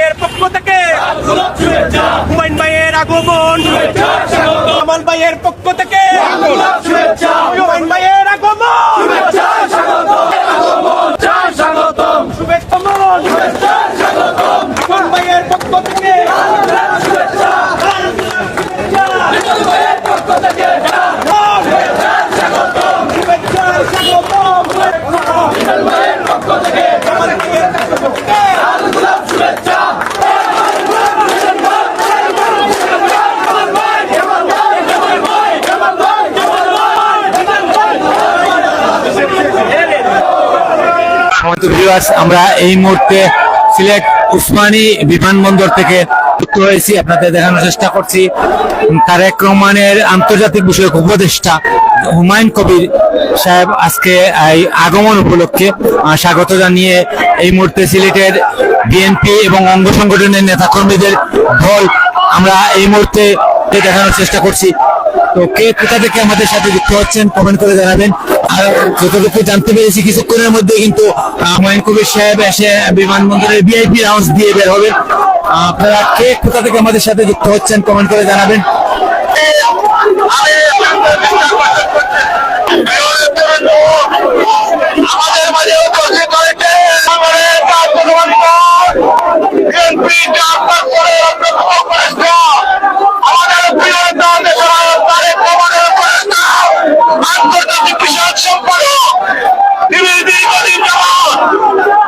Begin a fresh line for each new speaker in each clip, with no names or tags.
ভাইয়ের পক্ষ থেকে। হুমায়ুন ভাইয়ের আগমন। কামাল ভাইয়ের পক্ষ থেকে হুমায়ুন ভাইয়ের আগমন শুভেচ্ছা মন হুমায়ুন ভাইয়ের পক্ষ থেকে শুভেচ্ছা স্বাগতম
ভিউয়ার্স আমরা এই মুহূর্তে সিলেট উসমানী বিমানবন্দর থেকে যুক্ত হয়েছি। আপনাদের দেখানোর চেষ্টা করছি। তারেক রহমানের আন্তর্জাতিক বিষয়ক উপদেষ্টা হুমায়ুন কবির সাহেব আজকে এই আগমন উপলক্ষে স্বাগত জানিয়ে এই মুহূর্তে সিলেটের বিএনপি এবং অঙ্গ সংগঠনের নেতাকর্মীদের দল আমরা এই মুহূর্তে দেখানোর চেষ্টা করছি। তো কে কোথা থেকে আমাদের সাথে যুক্ত হচ্ছেন কমেন্ট করে জানাবেন। যতটুকু জানতে পেরেছি কিছুক্ষণের মধ্যে কিন্তু হুমায়ুন কবির সাহেব এসে বিমানবন্দরের ভিআইপি রাউন্স দিয়ে বের হবেন আপনারা কে কোথা থেকে আমাদের সাথে যুক্ত হচ্ছেন কমেন্ট করে জানাবেন
আমাদের মাঝে উপস্থিত হয়েছে আমাদের কার্যক্রমণ বিএনপি আপনার করে অন্যতম উপদেষ্টা আমাদের প্রিয় নেতা দেশের তারেক রহমানের উপদেষ্টা আন্তর্জাতিক বিষয়ক সম্পাদক তিনি দীর্ঘদিন যাবৎ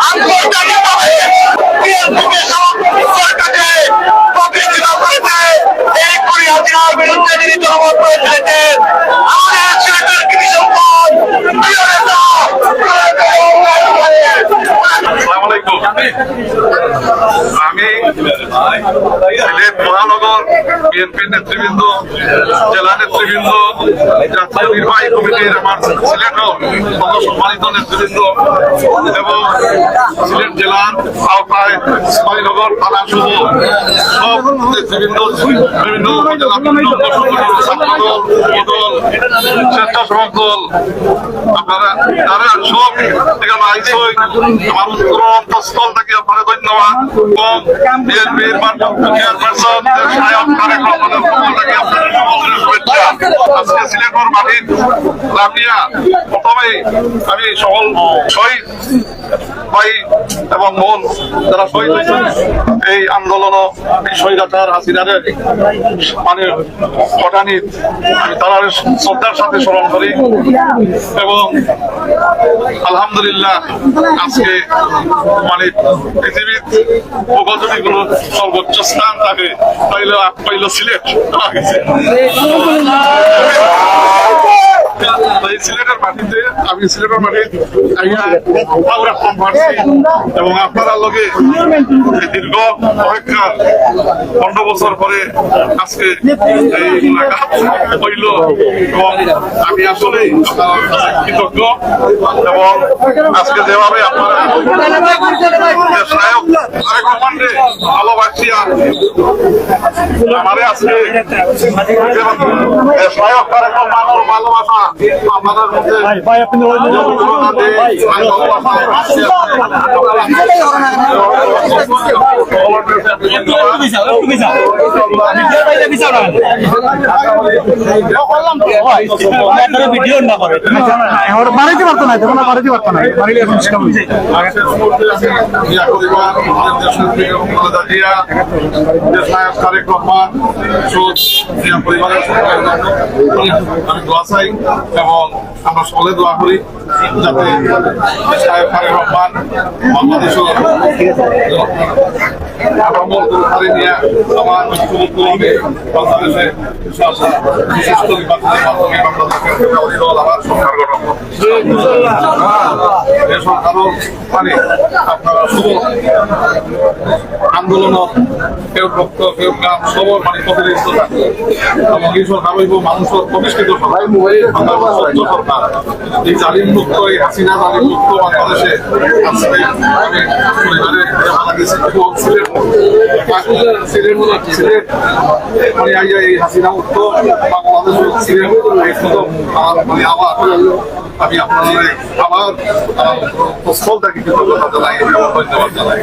আন্তর্জাতিকভাবে বিএনপিকে সরকারকে প্রতিষ্ঠিত করেছে এই কুড়ি হাজার বিরুদ্ধে তিনি জনমত করে ফেলেছেন আমাদের সিলেটের কৃষি সম্পদ প্রিয় নেতা
আসসালামু আলাইকুম আমি সিলেট মহানগর বিএনপি নেতৃবৃন্দ, জেলা নেতৃবৃন্দ, জাতীয় নির্বাহী কমিটির আমার সিলেট সম্মানিত নেতৃবৃন্দ এবং সিলেট জেলার আওতায় থানা সহ সব নেতৃবৃন্দ, বিভিন্ন উপজেলা বিভিন্ন যুবদল স্বেচ্ছাসেবক দল থেকে আপনারা ধন্যবাদ। এবং বিএনপির থেকে আপনাদের শুভেচ্ছা। আজকে সিলেটর মাটির লামিয়া। প্রথমে আমি সকল শহীদ ভাই এবং বোন, যারা শহীদ হয়েছেন, এই আন্দোলন স্বৈরাচার হাসিনারের মানে ঘটানি আমি তারা শ্রদ্ধার সাথে স্মরণ করি এবং আলহামদুলিল্লাহ আজকে মানে পৃথিবীর উপযোগীগুলো সর্বোচ্চ স্থান থাকে পাইল পাইল সিলেট। সিলেটের মাটিতে আমি সিলেটের আইয়া পাউরা পারছি এবং আপনারা লগে দীর্ঘ অপেক্ষা পনেরো বছর পরে আজকে এই মুলাকাত হইল এবং আমি আসলে কৃতজ্ঞ এবং আজকে যেভাবে আপনারা ভালোবাসিয়া আজকে ভালোবাসা মধ্যে আপনি
বাড়িতে পারতো না তখন বাড়িতে পারতো না বাড়িতে এখন
চাই এবং আমরা সকলে দোয়া করি যাতে তারেক রহমান বাংলাদেশের আগামী হারে নিয়ে আমার নির্বাচনের মাধ্যমে বাংলাদেশের বিরোধী দল মানে আপনারা শুভ আন্দোলন কেউ ভক্ত কেউ গ্রাম সবর মানে প্রতিনিধিত্ব থাকে এবং এই সরকার হইব মানুষের প্রতিষ্ঠিত সরকার সত্য সরকার এই জালিম মুক্ত এই হাসিনা জালিম মুক্ত বাংলাদেশে আজকে পরিবারে মারা গেছি এবং সিলেট সিলেট সিলেট মানে এই হাসিনা মুক্ত বাংলাদেশ সিলেট মানে আবার আমি আপনাদের আমার থেকে কৃতজ্ঞতা জানাই ধন্যবাদ জানাই